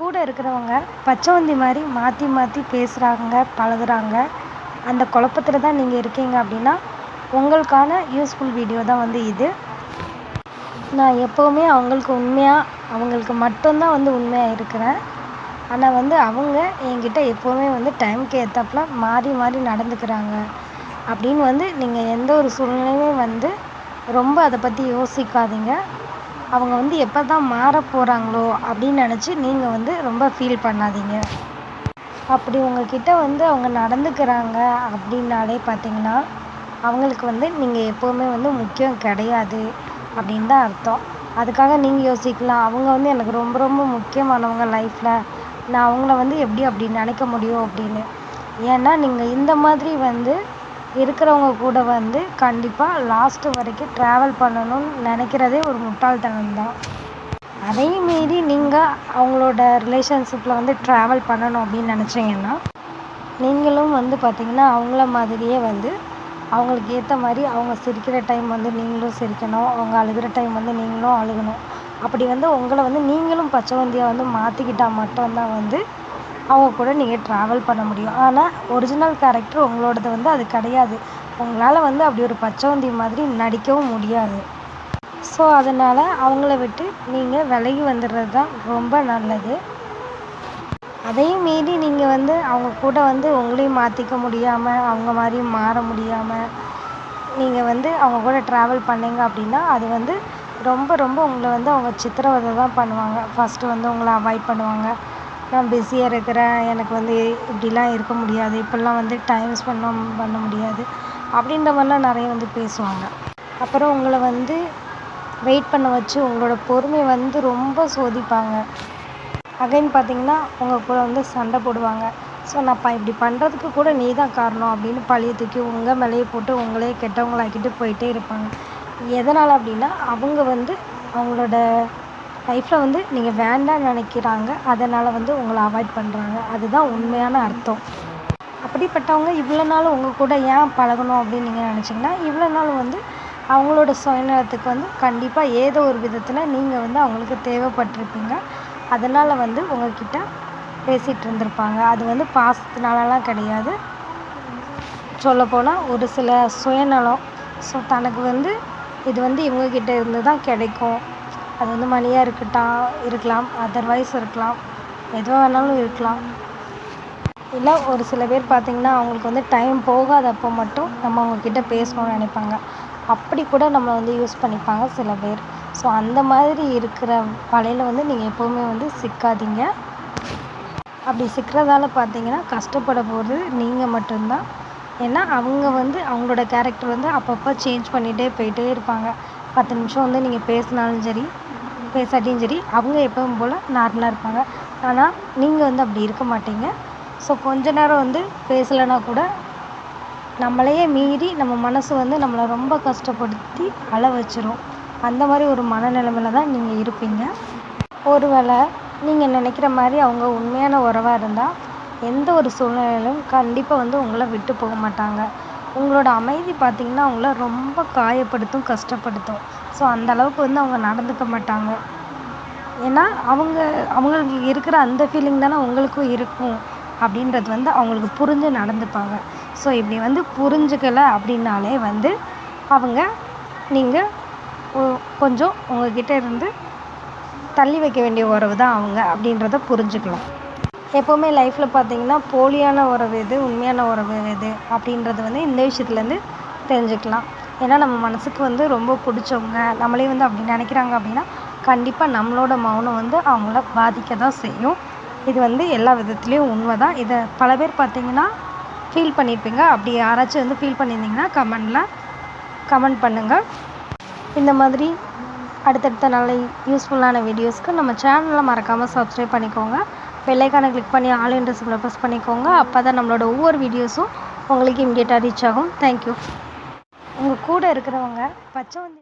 கூட இருக்கிறவங்க பச்சைவந்தி மாதிரி மாற்றி மாற்றி பேசுகிறாங்க பழகுறாங்க. அந்த குழப்பத்தில் தான் நீங்கள் இருக்கீங்க அப்படின்னா உங்களுக்கான யூஸ்ஃபுல் வீடியோ தான் வந்து இது. நான் எப்போவுமே அவங்களுக்கு உண்மையாக அவங்களுக்கு மட்டும்தான் வந்து உண்மையாக இருக்கிறேன். ஆனால் வந்து அவங்க என்கிட்ட எப்போவுமே வந்து டைமுக்கு ஏற்றாப்புல மாறி மாறி நடந்துக்கிறாங்க. அப்படின்னு வந்து நீங்கள் எந்த ஒரு சூழ்நிலையுமே வந்து ரொம்ப அதை பற்றி யோசிக்காதீங்க. அவங்க வந்து எப்போ தான் மாற போகிறாங்களோ அப்படின்னு நினச்சி நீங்கள் வந்து ரொம்ப ஃபீல் பண்ணாதீங்க. அப்படி உங்ககிட்ட வந்து அவங்க நடந்துக்கிறாங்க அப்படின்னாலே பார்த்தீங்கன்னா அவங்களுக்கு வந்து நீங்கள் எப்போவுமே வந்து முக்கியம் கிடையாது அப்படின்னு தான் அர்த்தம். அதுக்காக நீங்கள் யோசிக்கலாம். அவங்க வந்து எனக்கு ரொம்ப ரொம்ப முக்கியமானவங்க லைஃப்பில் நான் அவங்கள வந்து எப்படி அப்படி நினைக்க முடியும் அப்படின்னு? ஏன்னா நீங்கள் இந்த மாதிரி வந்து இருக்கிறவங்க கூட வந்து கண்டிப்பாக லாஸ்ட்டு வரைக்கும் ட்ராவல் பண்ணணும்னு நினைக்கிறதே ஒரு முட்டாள்தனம் தான். அதையும் மீறி நீங்கள் அவங்களோட ரிலேஷன்ஷிப்பில் வந்து ட்ராவல் பண்ணணும் அப்படின்னு நினச்சிங்கன்னா நீங்களும் வந்து பார்த்திங்கன்னா அவங்கள மாதிரியே வந்து அவங்களுக்கு ஏற்ற மாதிரி அவங்க சிரிக்கிற டைம் வந்து நீங்களும் சிரிக்கணும் அவங்க அழுகிற டைம் வந்து நீங்களும் அழுகணும். அப்படி வந்து உங்களை வந்து நீங்களும் பச்சைவந்தியாக வந்து மாற்றிக்கிட்டால் மட்டும்தான் வந்து அவங்க கூட நீங்கள் ட்ராவல் பண்ண முடியும். ஆனால் ஒரிஜினல் கேரக்டர் உங்களோடது வந்து அது கிடையாது. உங்களால் வந்து அப்படி ஒரு பச்சைவந்தி மாதிரி நடிக்கவும் முடியாது. ஸோ அதனால் அவங்கள விட்டு நீங்கள் விலகி வந்துடுறது தான் ரொம்ப நல்லது. அதையும் மீறி நீங்கள் வந்து அவங்க கூட வந்து உங்களையும் மாற்றிக்க முடியாமல் அவங்க மாதிரியும் மாற முடியாமல் நீங்கள் வந்து அவங்க கூட ட்ராவல் பண்ணீங்க அப்படின்னா அது வந்து ரொம்ப ரொம்ப உங்களை வந்து அவங்க சித்திரவதை தான் பண்ணுவாங்க. ஃபஸ்ட்டு வந்து உங்களை அவாய்ட் பண்ணுவாங்க. நான் பிஸியாக இருக்கிறேன். எனக்கு வந்து இப்படிலாம் இருக்க முடியாது. இப்படிலாம் வந்து டைம் ஸ்பெண்ட் பண்ண முடியாது. அப்படின்ற மாதிரிலாம் நிறைய வந்து பேசுவாங்க. அப்புறம் உங்களை வந்து வெயிட் பண்ண வச்சு உங்களோட பொறுமை வந்து ரொம்ப சோதிப்பாங்க. அகைன் பார்த்தீங்கன்னா உங்கள் கூட வந்து சண்டை போடுவாங்க. ஸோ நான் ப இப்படி பண்ணுறதுக்கு கூட நீ தான் காரணம் அப்படின்னு பழைய தூக்கி உங்கள் மேலேயே போட்டு உங்களே கெட்டவங்களாக்கிட்டு போயிட்டே இருப்பாங்க. எதனால் அப்படின்னா அவங்க வந்து அவங்களோட லைஃப்பில் வந்து நீங்கள் வேண்டாம்னு நினைக்கிறாங்க. அதனால் வந்து உங்களை அவாய்ட் பண்ணுறாங்க அதுதான் உண்மையான அர்த்தம். அப்படிப்பட்டவங்க இவ்வளோ நாள் உங்கள் கூட ஏன் பழகணும் அப்படின்னு நீங்கள் நினச்சிங்கன்னா இவ்வளோ நாள் வந்து அவங்களோட சுயநலத்துக்கு வந்து கண்டிப்பாக ஏதோ ஒரு விதத்தில் நீங்கள் வந்து அவங்களுக்கு தேவைப்பட்டிருப்பீங்க. அதனால் வந்து உங்கள்கிட்ட பேசிகிட்டு இருந்திருப்பாங்க. அது வந்து பாசத்தினாலலாம் கிடையாது. சொல்லப்போனால் ஒரு சில சுயநலம். ஸோ தனக்கு வந்து இது வந்து இவங்கக்கிட்ட இருந்து தான் கிடைக்கும். அது வந்து மணியாக இருக்கட்டும் இருக்கலாம். அதர்வைஸ் இருக்கலாம். எதுவாக வேணாலும் இருக்கலாம். இல்லை ஒரு சில பேர் பார்த்திங்கன்னா அவங்களுக்கு வந்து டைம் போகாதப்போ மட்டும் நம்ம அவங்கக்கிட்ட பேசணும்னு நினைப்பாங்க. அப்படி கூட நம்மளை வந்து யூஸ் பண்ணிப்பாங்க சில பேர். ஸோ அந்த மாதிரி இருக்கிற வலையில் வந்து நீங்கள் எப்போவுமே வந்து சிக்காதீங்க. அப்படி சிக்கிறதால பார்த்தீங்கன்னா கஷ்டப்பட போகிறது நீங்கள் மட்டும்தான். ஏன்னா அவங்க வந்து அவங்களோட கேரக்டர் வந்து அப்பப்போ சேஞ்ச் பண்ணிகிட்டே போயிட்டே இருப்பாங்க. பத்து நிமிஷம் வந்து நீங்கள் பேசினாலும் சரி பேசாட்டியும் சரி அவங்க எப்பவும் போல் நார்மலாக இருப்பாங்க. ஆனால் நீங்கள் வந்து அப்படி இருக்க மாட்டீங்க. ஸோ கொஞ்ச நேரம் வந்து பேசலைன்னா கூட நம்மளையே மீறி நம்ம மனசு வந்து நம்மளை ரொம்ப கஷ்டப்படுத்தி அழ வச்சிரும். அந்த மாதிரி ஒரு மனநிலைமையில தான் நீங்கள் இருப்பீங்க. ஒருவேளை நீங்கள் நினைக்கிற மாதிரி அவங்க உண்மையான உறவாக இருந்தால் எந்த ஒரு சூழ்நிலையிலும் கண்டிப்பாக வந்து உங்களை விட்டு போக மாட்டாங்க. உங்களோட அமைதி பார்த்திங்கன்னா அவங்கள ரொம்ப காயப்படுத்தும் கஷ்டப்படுத்தும். ஸோ அந்த அளவுக்கு வந்து அவங்க நடந்துக்க மாட்டாங்க. ஏன்னா அவங்க அவங்களுக்கு இருக்கிற அந்த ஃபீலிங் தானே உங்களுக்கும் இருக்கும் அப்படின்றது வந்து அவங்களுக்கு புரிஞ்சு நடந்துப்பாங்க. ஸோ இப்படி வந்து புரிஞ்சுக்கலை அப்படின்னாலே வந்து அவங்க நீங்கள் கொஞ்சம் உங்ககிட்ட இருந்து தள்ளி வைக்க வேண்டிய உறவு தான் அவங்க அப்படின்றத புரிஞ்சுக்கலாம். எப்போவுமே லைஃப்பில் பார்த்தீங்கன்னா போலியான உறவு எது உண்மையான உறவு எது அப்படின்றது வந்து இந்த விஷயத்துலேருந்து தெரிஞ்சுக்கலாம். ஏன்னா நம்ம மனசுக்கு வந்து ரொம்ப பிடிச்சவங்க நம்மளே வந்து அப்படி நினைக்கிறாங்க அப்படின்னா கண்டிப்பாக நம்மளோட மௌனம் வந்து அவங்கள பாதிக்க தான் செய்யும். இது வந்து எல்லா விதத்துலேயும் உண்மை தான் இதை பல பேர் பார்த்தீங்கன்னா ஃபீல் பண்ணியிருப்பீங்க அப்படி யாராச்சும் வந்து ஃபீல் பண்ணியிருந்தீங்கன்னா கமெண்டில் கமெண்ட் பண்ணுங்கள் இந்த மாதிரி அடுத்தடுத்த நல்ல யூஸ்ஃபுல்லான வீடியோஸ்க்கு நம்ம சேனலை மறக்காமல் சப்ஸ்கிரைப் பண்ணிக்கோங்க. பெல்லைக்கானை கிளிக் பண்ணி ஆல் இன்ட்ரெஸ்ட்டில் ப்ரெஸ் பண்ணிக்கோங்க. அப்போ தான் நம்மளோட ஒவ்வொரு வீடியோஸும் உங்களுக்கு இம்மிடியேட்டாக ரீச் ஆகும். தேங்க்யூ உங்கள் கூட இருக்கிறவங்க பச்சை வந்து